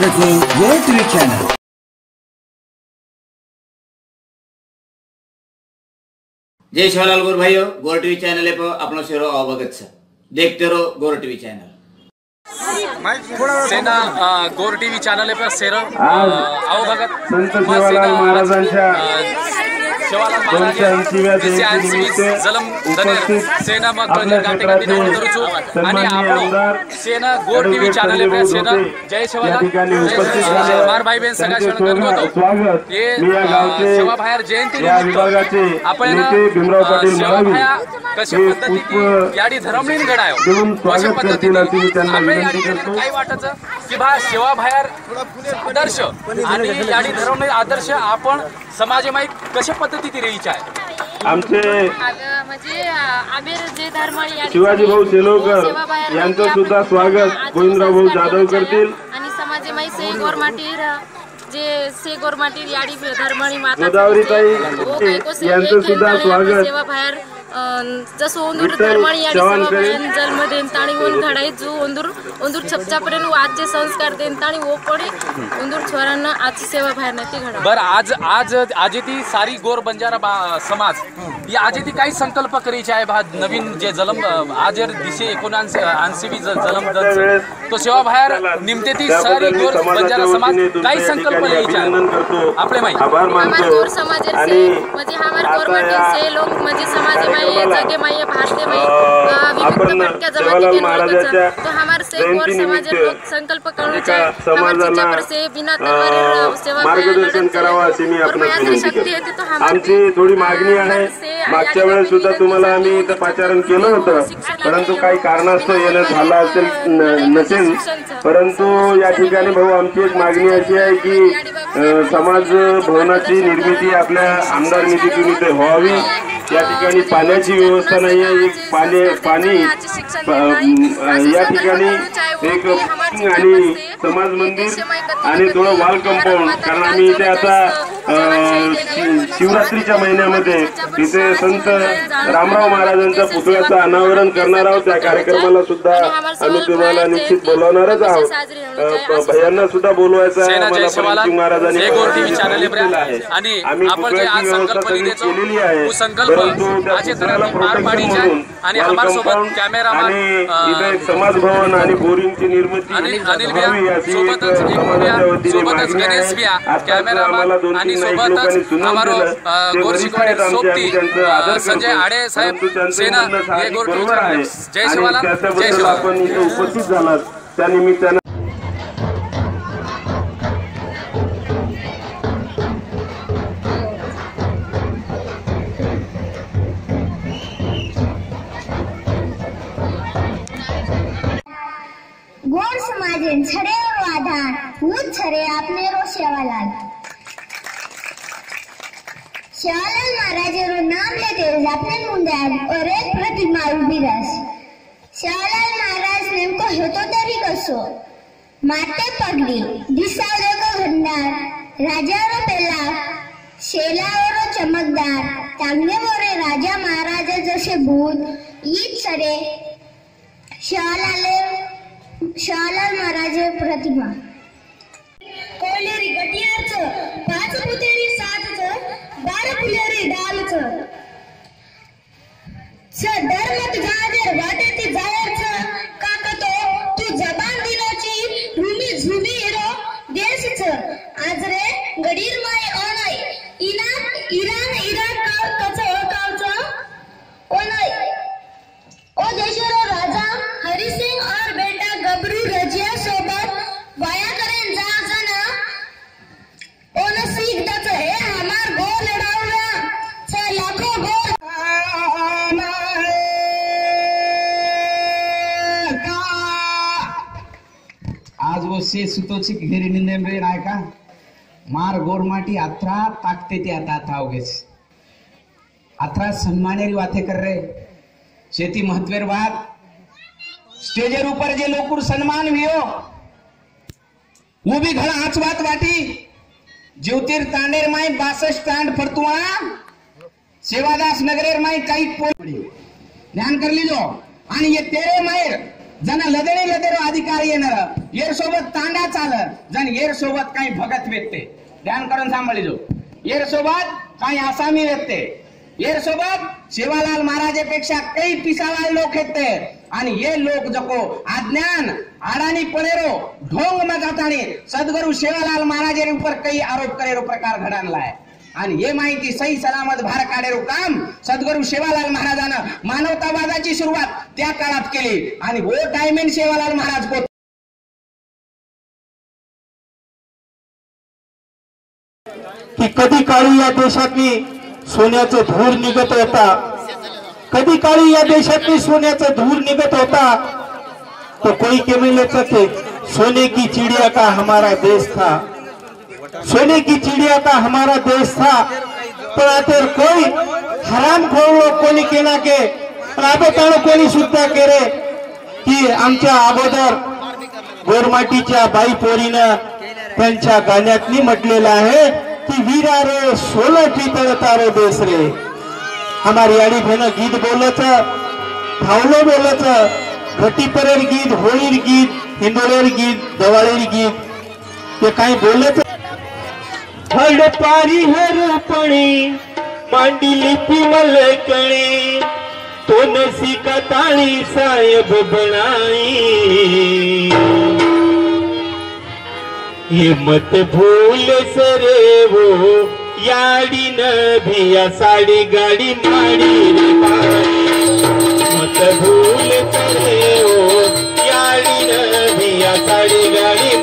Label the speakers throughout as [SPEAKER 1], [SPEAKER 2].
[SPEAKER 1] तपाईँको world TV channel
[SPEAKER 2] जय छलाल गोर भाइयो गोर टिभी च्यानल पर आफ्नो सेरो अवगत छ। देखते रहो गोर टिभी च्यानल
[SPEAKER 3] सेना गोर टीव्ही चॅनल पर सेरो अवगत।
[SPEAKER 4] संत सेवालाल महाराजांच्या दोनशे ऐंशीव्या जयंतीनिमित्त उपस्थित आपल्या क्षेत्राचे सन्माननीय
[SPEAKER 3] आपण
[SPEAKER 4] आमदार
[SPEAKER 3] आहे सेना जय
[SPEAKER 4] या ठिकाणी उपस्थित. झाले
[SPEAKER 3] होतो
[SPEAKER 4] स्वागत. मी या गावचे या विभागाचे
[SPEAKER 3] आपण
[SPEAKER 4] नेते भीमराव पाटील
[SPEAKER 3] कशा
[SPEAKER 4] हे
[SPEAKER 3] पद्धतीने
[SPEAKER 4] पुष्प देऊन स्वागत करतील अशी मी त्यांना विनंती करतो.
[SPEAKER 3] की बा आदर्श आणि याडी धर्म आदर्श आपण समाजमाई कशा रेईचे आहे
[SPEAKER 4] आमचे
[SPEAKER 5] म्हणजे आमिर जे धर्माळी आणि
[SPEAKER 4] शिवाजी भाऊ सेलोकर
[SPEAKER 5] सेवाबाहेर
[SPEAKER 4] यांचं
[SPEAKER 5] म्हणजे
[SPEAKER 4] सुद्धा स्वागत गोविंदराव भाऊ जाधव
[SPEAKER 5] केले
[SPEAKER 4] करतील.
[SPEAKER 5] आणि समाजमाई से गोरमाटीर जे से गोरमाटीर याडी धर्माळी माता
[SPEAKER 4] गोदावरीताई यांचं सुद्धा स्वागत.
[SPEAKER 5] सेवा बाहेर जसं ओंदूर सेवा
[SPEAKER 4] करे.
[SPEAKER 5] बाहेर जन्म देन ताणी ओन घडाई जो ओंदूर ओंदूर छपच्यापर्यंत आजचे संस्कार देन ताणी ओ पडी. ओंदूर छोरांना आजची सेवा बाहेर नाही ती घडा
[SPEAKER 3] बर आज आज आज ती सारी गोर बंजारा समाज ही आज ती काही संकल्प करायची आहे बा नवीन जे जलम आज दिसे एकोणऐंशी ऐंशी बी ज- जलम तो सेवा बाहेर निमते ती सारी गोर बंजारा समाज काही
[SPEAKER 4] या
[SPEAKER 3] संकल्प लिहायचे आहे. आपले माहिती
[SPEAKER 4] आभार मानतो.
[SPEAKER 5] गोर
[SPEAKER 4] आणि
[SPEAKER 5] से म्हणजे
[SPEAKER 4] या
[SPEAKER 5] से लोक म्हणजे समाज
[SPEAKER 4] कार्यक्रमाला,
[SPEAKER 5] जगे माई भटक्या जमाती के तो हमार से संकल्प
[SPEAKER 4] एका समाजाला
[SPEAKER 5] से बिना
[SPEAKER 4] अं,
[SPEAKER 5] तलवारीर सेवा
[SPEAKER 4] मार्गदर्शन करावं अशी मी आपणास विनंती
[SPEAKER 5] शक्ती येते तो
[SPEAKER 4] करतो
[SPEAKER 5] हमार
[SPEAKER 4] आमची थोडी मागणी आहे. मागच्या वेळेस सुद्धा तुम्हाला आम्ही इथं पाचारण केलं होतं. परंतु काही कारणास्तव येणं झालं असेल न- नसेल. परंतु या ठिकाणी भाऊ आमची एक मागणी अशी आहे की समाज भवनाची निर्मिती आपल्या आमदार निधीतून इथे व्हावी. या ठिकाणी पाण्याची व्यवस्था नाही आहे. एक पाणी पाणी या ठिकाणी एक आणि समाज मंदिर आणि थोडं वाल कंपाऊंड कारण आम्ही इथे आता शिवरात्रीच्या महिन्यामध्ये इथे संत रामराव महाराजांच्या पुतळ्याचं अनावरण करणार आहोत. त्या कार्यक्रमाला सुद्धा आम्ही तुम्हाला निश्चित बोलवणारच आहोत. भैयांना सुद्धा बोलवायचं आहे. आम्हाला परमसिंग महाराजांनी
[SPEAKER 3] आहे.
[SPEAKER 4] आम्ही पुतळ्याची
[SPEAKER 3] आज
[SPEAKER 4] व्यवस्था सगळी केलेली आहे परंतु त्या पुतळ्याला
[SPEAKER 3] तरह पार
[SPEAKER 4] protection
[SPEAKER 3] पाडीचे
[SPEAKER 4] म्हणून
[SPEAKER 3] आणि
[SPEAKER 4] इथं एक समाज भवन आणि बोरिंगची निर्मिती व्हावी अशी एक समाजाच्या वतीने मागणी आहे. आम्हाला दोन तीन
[SPEAKER 3] सोबतच हमारो
[SPEAKER 4] आम्ही
[SPEAKER 3] सोबती संजय. आडे साहेब सेना हे गोर जय
[SPEAKER 4] आणि
[SPEAKER 3] शिवालाल जय
[SPEAKER 4] आपण इथे उपस्थित झालात. त्या निमित्तानं
[SPEAKER 6] एक प्रतिमा उभी रस महाराज नेमकं होतो तरी कसो? माते पगडी दिसावलो घडणार राजावर पेला शेलावर चमकदार चांगले मोरे राजा महाराज जसे भूत ईद सरे शालाले शालाल महाराज प्रतिमा. कोलेरी गटियाच पाच पुतेरी सातच बारा फुलेरी डालच. छ धर्मत गाजर वाटेती जायच. काका तो तू जबान दिनाची रुमी झुमी हिरो देशच आज रे गडीर
[SPEAKER 7] आज से सुतोची घेरी निंदेम रे नाही का मार गोरमाटी अथरा ताकते ते आता आता होगेच अथरा सन्मानेरी वाते कर रे. शेती महत्वेर बात स्टेजर ऊपर जे लोकुर सन्मान वियो वो भी घड़ा आच वात वाटी. ज्योतिर तांडेर माई बासष्ट तांड फरतुआ सेवादास नगरेर माई काही पोळी ध्यान कर लीजो. आणि ये तेरे मायर जण लदडे लदेरो अधिकारी येणार. येर सोबत तांडा चालत. जण येर सोबत काही भगत वेचते ध्यान करून सांभाळीजो येर सोबत काही आसामी वेचते येर सोबत शिवालाल महाराजेपेक्षा काही पिसालाल लोक येते आणि हे लोक जको अज्ञान आडानी पडेरो ढोंग मजाताने सद्गुरु शिवालाल महाराजे ऊपर काही आरोप करेरो प्रकार घडानलाय आणि हे माहिती सही सलामत भार काढेरो काम. सद्गुरु शेवालाल महाराजानं मानवतावादाची सुरुवात त्या काळात केली. आणि वो डायमेंड शेवालाल महाराज को
[SPEAKER 8] की कधी काळी या देशातनी सोन्याचं धूर निघत होता? कधी काळी या देशातनी सोन्याचं धूर निघत होता? तो कोई केमिले थे सोने की चिड़िया का हमारा देश था? सोने की चिड़िया था हमारा देश था। पण आता कोई हराम खोर कोणी केला के राबताना कोणी सुद्धा केले की आमच्या अगोदर गोरमाटीच्या बाई पोरीनं त्यांच्या गाण्यातनी म्हटलेलं आहे की वीरा रे सोलठी तळतारो देश रे. हमारी आडी भेन गीत बोलच धावलो बोलच घटीपरेर गीत होळीर गीत हिंदोळेर गीत दवाळेर गीत ते काही बोलच हडपारी हरपणे मांडिली पिमल कणी तो नसी ताळी साहेब बनाई. ये मत भूल सरे वो याडी न भिया साडी गाडी माडी रे मत भूल सरे वो याडी न भिया साडी गाडी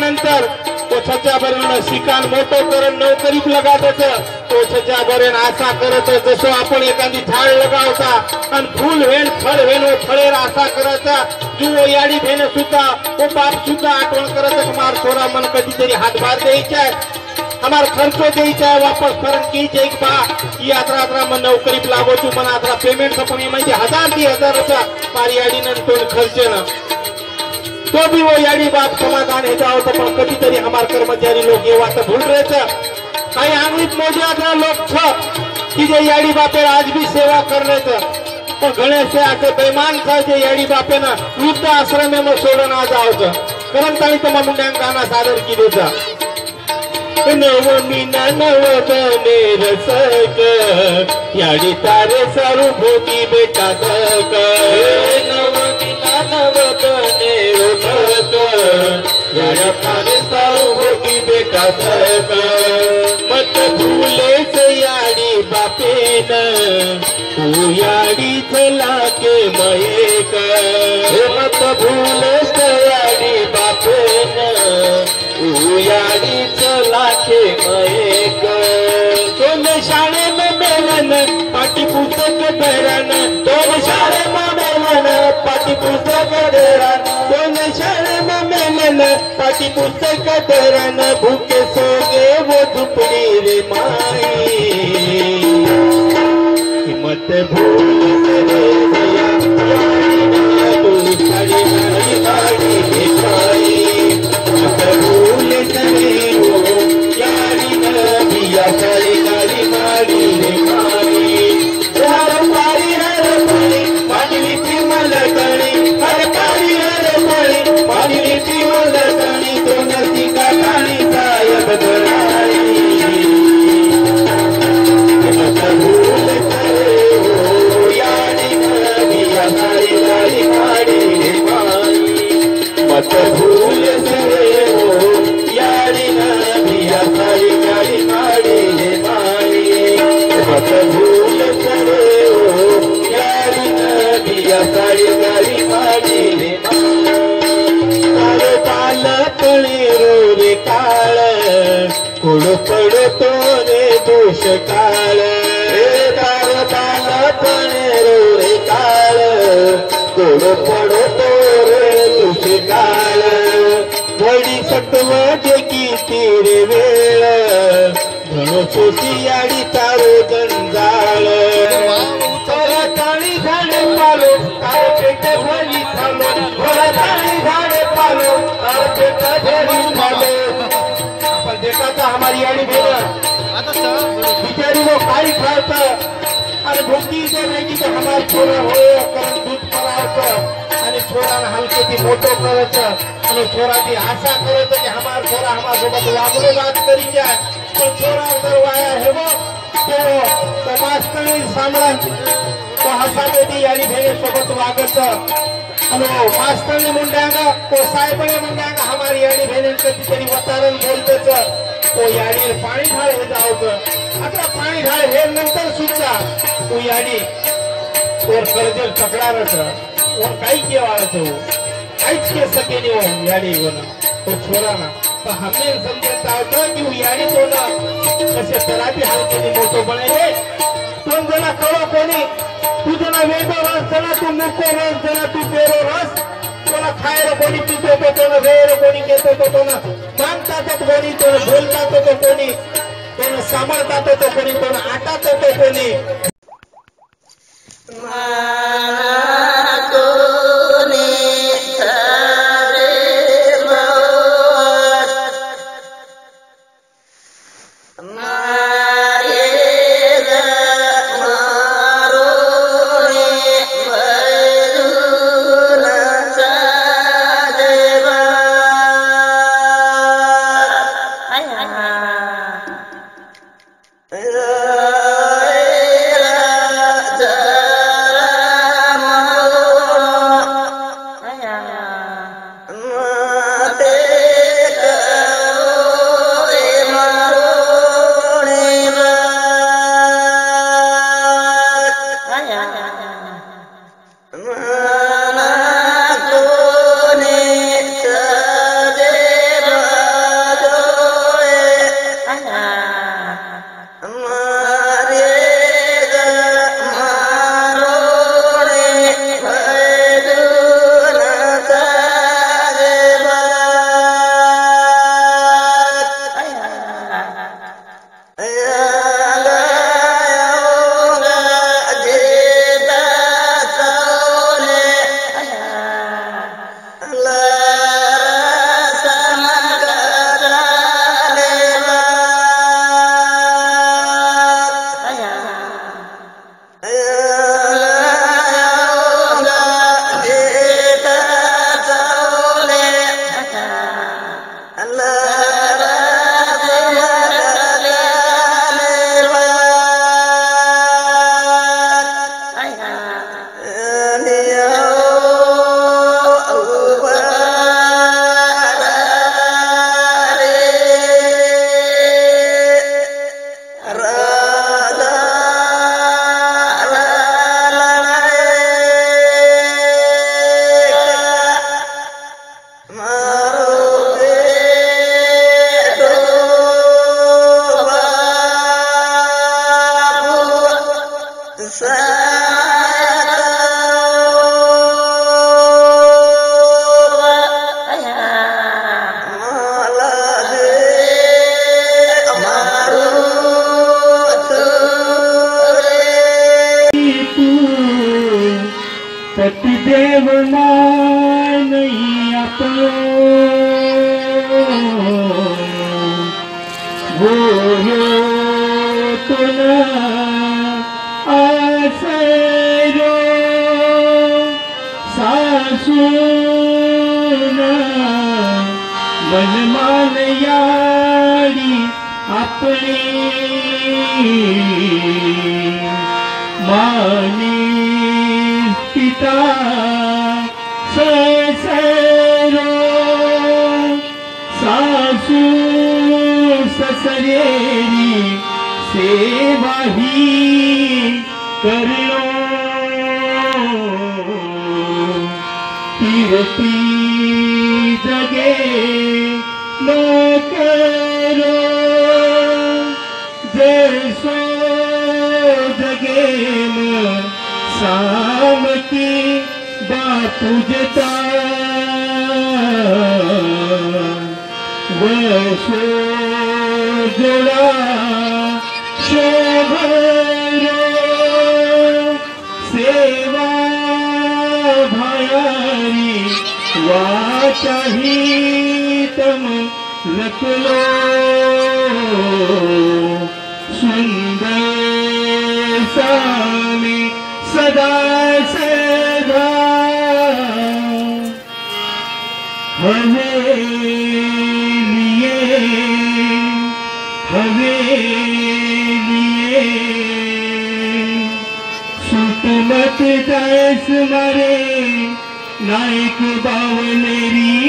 [SPEAKER 8] नंतर तो छच्या बरेनं शिकान मोठो करून नोकरीत लगात होतं छच्या बरेन आशा करत जसं आपण एखादी झाड लगावता आणि फुल वेण फळ वेण व फळेर आशा करायचा जुओ याडी भेन सुद्धा ओ बाप सुद्धा आठवण करत मार छोरा मन कधीतरी हातभार द्यायचा हमार खर्चो द्यायचा आहे वापस परत घ्यायचे एक बा ही आत्रा आत्रा मग नोकरीत लागो तू पण यात्रा पेमेंट पण म्हणजे हजार ती हजाराचा मारी याडी नंतर खर्च ना तो भी वो याडी बाप समाधान हे जाओ पण कधीतरी हमार कर्मचारी लोक येवा तर भूल रहे थे काही आंगळीत मोजे आता लोक छ की जे याडी बापे आज भी सेवा करले थे पण गणेश से असे बेमान था जे याडी बापे ना वृद्ध आश्रम में सोडून आज आवत कारण ताणी तमा मुंड्यां गाना सादर की देता नवमीना नवदने रसक याडी तारे सारू भोगी बेटा सक नवमीना नवदने रसक याडी तारे सारू भोगी बेटा सक मत केला चला के मयेक। मत भूले से याडी बापेन। उयाडी चला के मयेक। दोन शाळे मेलन पाठी पुस्तक धरण दोन शाळे मेलन पाठी पुस्तक धरण दोन शाळे मेलन पाठी पुस्तक धरण भूके सोगे वो दुपडी रे हिम्मत भूल रे काळ रे तार बालपणे रे काळ. पडो तो रे तुझे काळ घडी सटवाचे किती रे वेळ. मुसुशी आडी तारो गंजाळ. झाडे पालो पेट भरी थांबो. थोडा झाडे पालो पेट भरी थांबो. पण देखा हमारी याडी भेड़ बिचारी वो काही खात आणि भोगी दे नाही की हमार छोरा हो कारण दूध परावत आणि छोराला हलके ती मोठो करत आणि छोरा ती आशा करत की हमार छोरा हमार सोबत वागलो जात करी जाय पण छोरा जर वाया हे बघ तो तो मास्तरी सांभाळ तो हसा बेटी यारी भेणे सोबत वागत. आणि हो, मास्तरने मुंड्यागा तो साहेबने मुंड्यागा हमारी याडी भेणे कधीतरी वतारण बोलतच तो याडी पाणी ढाळ हे जावचं आता पाणी ढाळ हे नंतर सुद्धा तू याडी तोर कर्जल पकडारच. और काही केवाळच हो काहीच के सके नहीं हो याडी होना तो छोरा ना. तो हमने समजता होता की वो याडी तो ना कसे तराबी हालते मोठो बने पण जरा कळो कोणी. तू जना वेगळा रस जरा तू मुको रस जरा तू पेरो रस. कोणा खायला कोणी पितो तो कोणा वेळ कोणी घेतो तो कोणा मागता तो कोणी कोण बोलता तो तो कोणी कोण सांभाळता तो तो
[SPEAKER 9] सेवा ही कर लो। तीरती जगे न करो। जैसो जगे न साम की बापूजता वैसो जुड़ा रखलो सुंदर सामी सदा सदा हमें लिए हमें लिए। मत मरे नायक बावनेरी।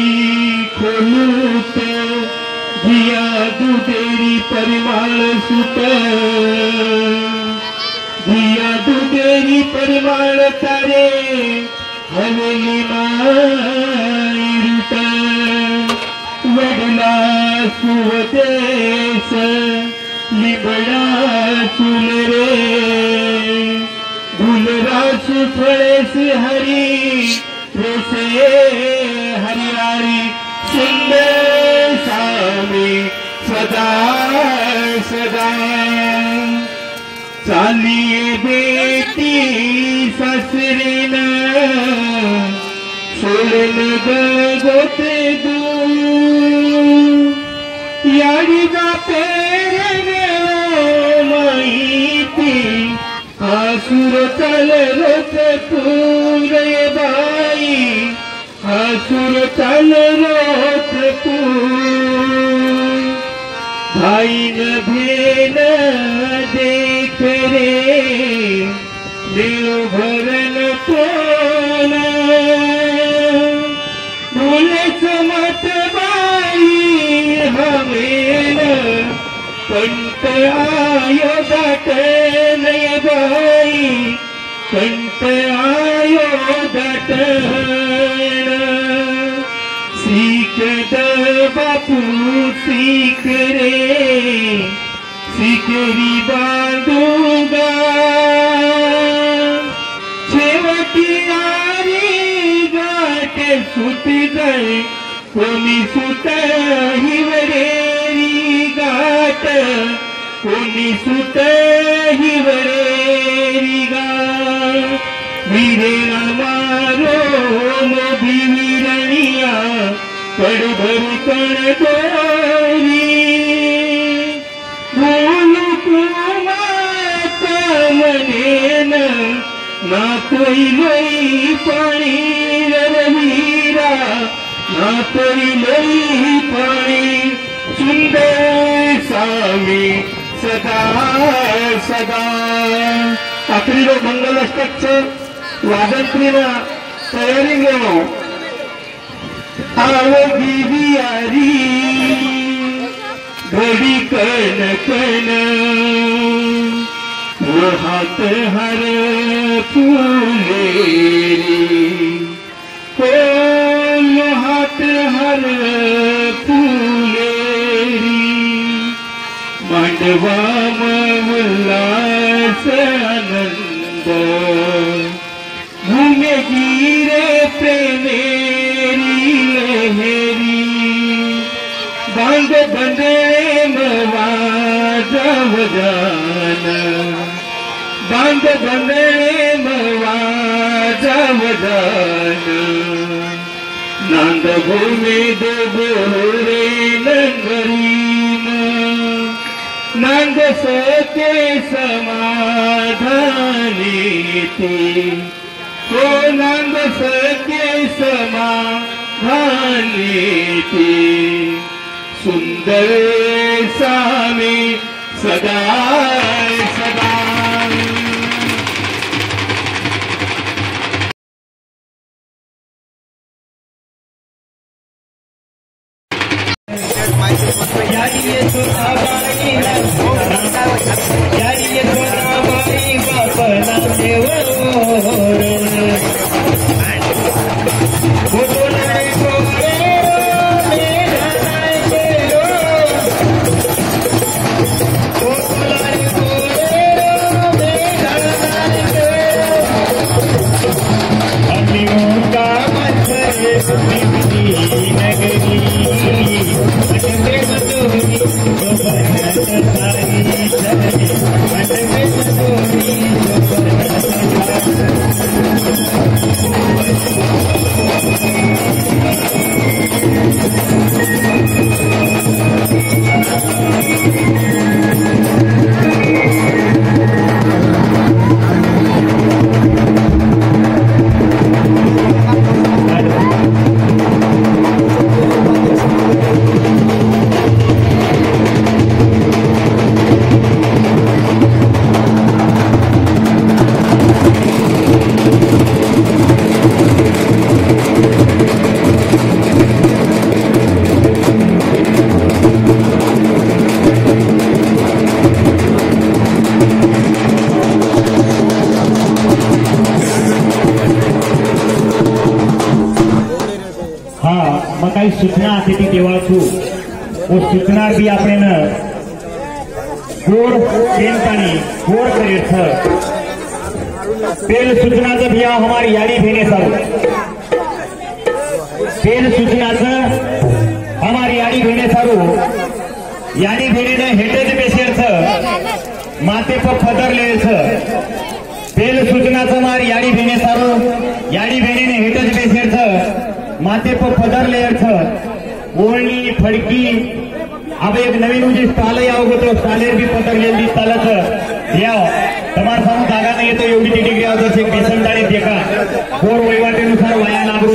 [SPEAKER 9] की खोलते तो धिया दुदेरी परिमाण सुत। धिया दुदेरी परिमाण तारे, हवेली मारुत वडला सुवदेश, लिबड़ा सुनरे भूलरा सुफलेश हरी जैसे हरियारी सुंदर सदा सदा। चाली बेटी सासरेन सोलन गोत दू। याडी पेरे माहिती आसुर चल रोत पुरे बाई। आसुर चल रो भाई न भेन देख रे दिल भरन कोण भूलच मत बाई हमेन कंट आयो कंट आयो सीख द बापू सीख रे सिकरी बांधूगा। शेवटी आरी गाठ सुत जाय कोणी सुत हिवरेरी गाठ कोणी सुत पडभर कण दोरी बोलू कुमात मनेन ना कोई लई पाणी रवीरा ना कोई लई पाणी सुंदर घडी कण कण वो हात हर फुलेरी हो हात हर फुलेरी मांडवा उल्लास आनंद बांध बंदे मवाजा वजान नांद भूमी दो गोरे नंगरीन नांद सके समाधानी ते तो नांद सके समाधानी ते सुंदर सामी सदा
[SPEAKER 10] Oh, સૂચનાર્થી आपण ગોળ ચેન पाणी ગોળ करे पेल सूचनाचं बिया हमारी यादी भेने सर. पेल सूचनाचं हमार यादी भेने सारू. यादी भेने हेटेच पेशेरच. माते पर फदर लेच पेल सूचनाचं मार याडी भेने सारू. याडी भेने हेटेच बेसेरच माते पर फदर लेयरचं ગોળની ફડકી. હવે એક નવીન જે સાલે આવો તો સાલે બી પતંગ જલ્દી તલત તમારા સામે
[SPEAKER 2] દાગા નહીં તો એવડી ટીટી આવતો છે બેસનદાળી દેખા ગોળ વહીવટ અનુસાર વાયા નાગરો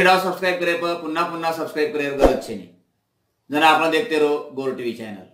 [SPEAKER 2] करो एक डाव सब्सक्राइब करे पुन्हा पुन्हा सब्सक्राइब करे गरज छे नहीं. जना आपण देखते रो रहो टी व्ही चॅनल